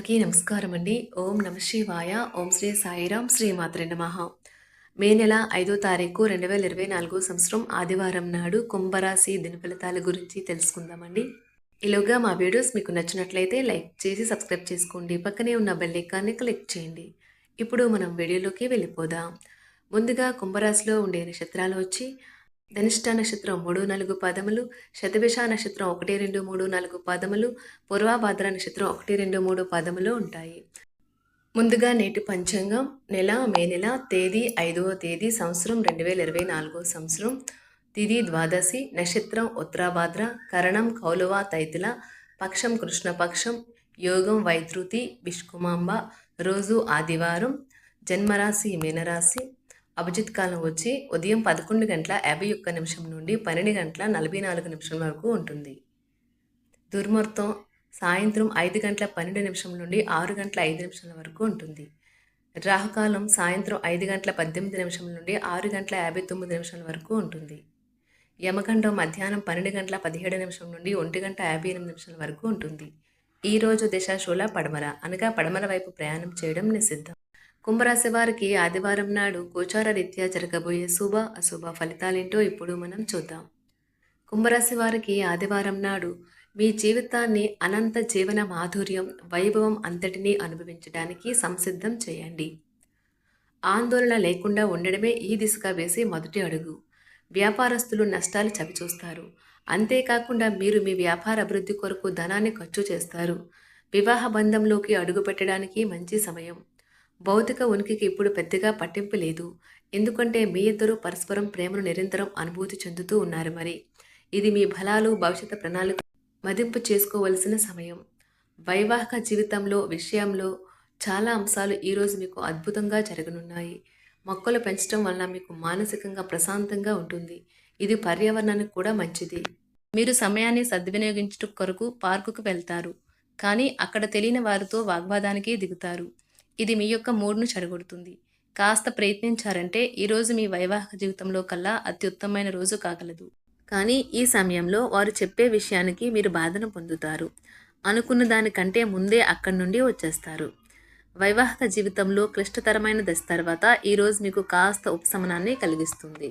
అందరికీ నమస్కారం అండి. ఓం నమ శివాయ. ఓం శ్రీ సాయిరాం శ్రీ మాత్రే నమః. మే నెల ఐదో తారీఖు రెండు వేల ఇరవై నాలుగో సంవత్సరం ఆదివారం నాడు కుంభరాశి దినఫలితాల గురించి తెలుసుకుందామండి. ఇలాగా మా వీడియోస్ మీకు నచ్చినట్లయితే లైక్ చేసి సబ్స్క్రైబ్ చేసుకోండి. పక్కనే ఉన్న బెల్ ఐకాన్ని క్లిక్ చేయండి. ఇప్పుడు మనం వీడియోలోకి వెళ్ళిపోదాం. ముందుగా కుంభరాశిలో ఉండే నక్షత్రాలు వచ్చి ధనిష్ట నక్షత్రం మూడు నాలుగు పదములు శతభిష నక్షత్రం ఒకటి రెండు మూడు నాలుగు పదములు పూర్వాభాద్ర నక్షత్రం ఒకటి రెండు మూడు పదములు ఉంటాయి. ముందుగా నేటి పంచాంగం నెల మే నెల తేదీ ఐదవ తేదీ సంవత్సరం రెండు వేల ఇరవై నాలుగో సంవత్సరం తిది ద్వాదశి నక్షత్రం ఉత్తరాభాద్ర కరణం కౌలవ తైతుల పక్షం కృష్ణపక్షం యోగం వైద్రుతి విష్కుమాంబ రోజు ఆదివారం జన్మరాశి మీనరాశి అభిజిత్ కాలం వచ్చి ఉదయం పదకొండు గంటల యాభై ఒక్క నిమిషం నుండి పన్నెండు గంటల నలభై నాలుగు నిమిషం వరకు ఉంటుంది. దుర్ముహూర్తం సాయంత్రం ఐదు గంటల పన్నెండు నిమిషం నుండి ఆరు గంటల ఐదు నిమిషాల వరకు ఉంటుంది. రాహుకాలం సాయంత్రం ఐదు గంటల పద్దెనిమిది నిమిషం నుండి ఆరు గంటల యాభై తొమ్మిది నిమిషాల వరకు ఉంటుంది. యమగండం మధ్యాహ్నం పన్నెండు గంటల పదిహేడు నిమిషం నుండి ఒంటి గంట యాభై ఎనిమిది నిమిషాల వరకు ఉంటుంది. ఈ రోజు పడమర అనగా పడమర వైపు ప్రయాణం చేయడం నిషిద్ధం. కుంభరాశి వారికి ఆదివారం నాడు గోచార రీత్యా జరగబోయే శుభ అశుభ ఫలితాలేంటో ఇప్పుడు మనం చూద్దాం. కుంభరాశి వారికి ఆదివారం నాడు మీ జీవితాన్ని అనంత జీవన మాధుర్యం వైభవం అంతటినీ అనుభవించడానికి సంసిద్ధం చేయండి. ఆందోళన లేకుండా ఉండడమే ఈ దిశగా వేసే మొదటి అడుగు. వ్యాపారస్తులు నష్టాలు చవిచూస్తారు. అంతేకాకుండా మీరు మీ వ్యాపార అభివృద్ధి కొరకు ధనాన్ని ఖర్చు చేస్తారు. వివాహ బంధంలోకి అడుగు పెట్టడానికి మంచి సమయం. భౌతిక ఉనికికి ఇప్పుడు పెద్దగా పట్టింపు లేదు. ఎందుకంటే మీ ఇద్దరూ పరస్పరం ప్రేమను నిరంతరం అనుభూతి చెందుతూ ఉన్నారు మరి. ఇది మీ బలాలు భవిష్యత్ ప్రణాళిక మదింపు చేసుకోవలసిన సమయం. వైవాహిక జీవితంలో విషయంలో చాలా అంశాలు ఈరోజు మీకు అద్భుతంగా జరగనున్నాయి. మొక్కలు పెంచడం వలన మీకు మానసికంగా ప్రశాంతంగా ఉంటుంది. ఇది పర్యావరణానికి కూడా మంచిది. మీరు సమయాన్ని సద్వినియోగించడం కొరకు పార్కుకు వెళ్తారు. కానీ అక్కడ తెలియని వారితో వాగ్వాదానికి దిగుతారు. ఇది మీ యొక్క మూడ్ను చెడగొడుతుంది. కాస్త ప్రయత్నించారంటే ఈరోజు మీ వైవాహిక జీవితంలో కల్లా అత్యుత్తమైన రోజు కాగలదు. కానీ ఈ సమయంలో వారు చెప్పే విషయానికి మీరు బాధను పొందుతారు. అనుకున్న దానికంటే ముందే అక్కడి నుండి వచ్చేస్తారు. వైవాహిక జీవితంలో క్లిష్టతరమైన దశ తర్వాత ఈరోజు మీకు కాస్త ఉపశమనాన్ని కలిగిస్తుంది.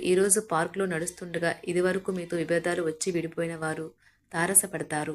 ఈరోజు పార్కులో నడుస్తుండగా ఇదివరకు మీతో విభేదాలు వచ్చి విడిపోయిన వారు తారసపడతారు.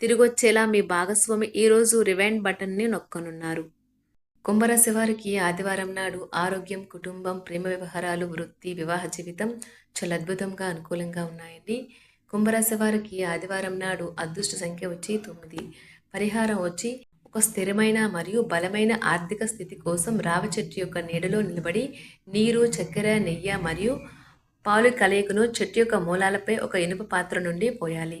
తిరిగొచ్చేలా మీ భాగస్వామి ఈరోజు రివైండ్ బటన్ని నొక్కనున్నారు. కుంభరాశి వారికి ఆదివారం నాడు ఆరోగ్యం కుటుంబం ప్రేమ వ్యవహారాలు వృత్తి వివాహ జీవితం చాలా అద్భుతంగా అనుకూలంగా ఉన్నాయండి. కుంభరాశి వారికి ఆదివారం నాడు అదృష్ట సంఖ్య వచ్చి తొమ్మిది. పరిహారం వచ్చి ఒక స్థిరమైన మరియు బలమైన ఆర్థిక స్థితి కోసం రావ చెట్టు యొక్క నీడలో నిలబడి నీరు చక్కెర నెయ్యి మరియు పాలు కలయికను చెట్టు యొక్క మూలాలపై ఒక ఇనుప పాత్ర నుండి పోయాలి.